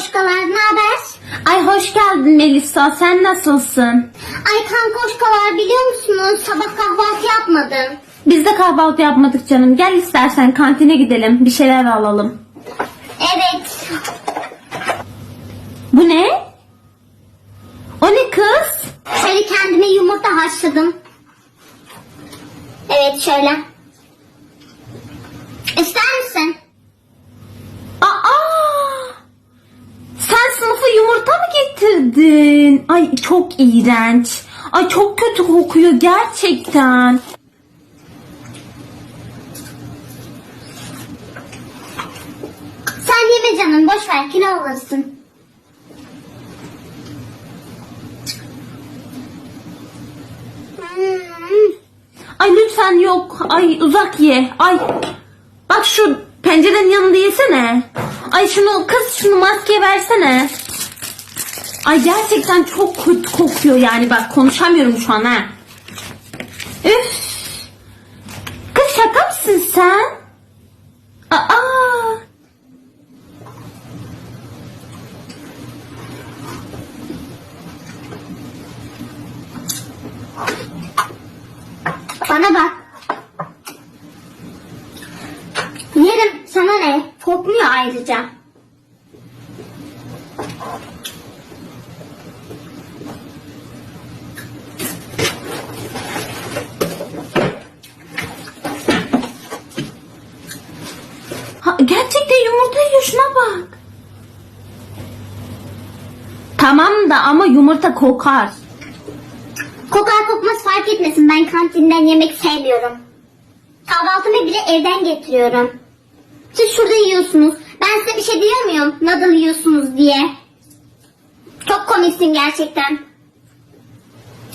kankoşkalar ne haber? Ay hoş geldin Melisa. Sen nasılsın? Ay kankoşkalar biliyor musunuz sabah kahvaltı yapmadım. Biz de kahvaltı yapmadık canım. Gel istersen kantine gidelim. Bir şeyler alalım. Evet. Bu ne? O ne kız? Şöyle kendime yumurta haşladım. Evet şöyle. İster misin? Aa! Sen sınıfa yumurta mı getirdin? Ay çok iğrenç. Ay çok kötü kokuyor gerçekten. Sen yeme canım boş ver kilo alırsın. Ay lütfen yok. Ay uzak ye. Ay bak şu pencerenin yanında yesene. Ay şunu kız şunu maske versene. Ay gerçekten çok kötü kokuyor yani bak konuşamıyorum şu an ha. Üf. Kız şaka mısın sen? Aa. Bana bak. Yerim sana ne? Kokmuyor ayrıca. Gerçekten yumurta yiyor şuna bak. Tamam da ama yumurta kokar. Kokar kokmaz fark etmesin. Ben kantinden yemek sevmiyorum. Kahvaltımı bile evden getiriyorum. Siz şurada yiyorsunuz. Ben size bir şey diyor muyum? Nadal yiyorsunuz diye. Çok komiksin gerçekten.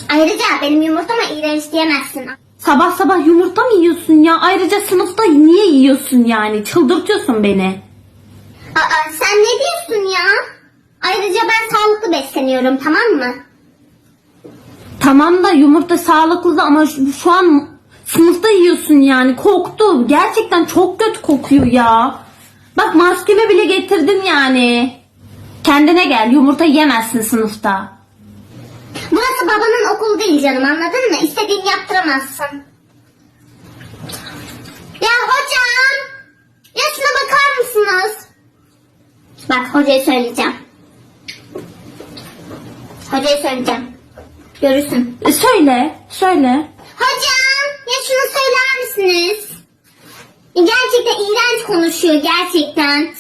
Ayrıca benim yumurtama iğrenç diyemezsin. Sabah sabah yumurta mı yiyorsun ya? Ayrıca sınıfta niye yiyorsun yani? Çıldırtıyorsun beni. Aa, sen ne diyorsun ya? Ayrıca ben sağlıklı besleniyorum tamam mı? Tamam da yumurta sağlıklı da ama şu, şu an sınıfta yiyorsun yani. Koktu. Gerçekten çok kötü kokuyor ya. Bak maskemi bile getirdim yani. Kendine gel. Yumurta yemezsin sınıfta. Burası babanın okulu değil canım anladın mı? İstediğini yaptıramazsın. Ya hocam! Ya şuna bakar mısınız? Bak hocaya söyleyeceğim. Hocaya söyleyeceğim. Görürsün. E, söyle. Söyle. Hocam ya şunu söyler misiniz? Gerçekten iğrenç konuşuyor gerçekten.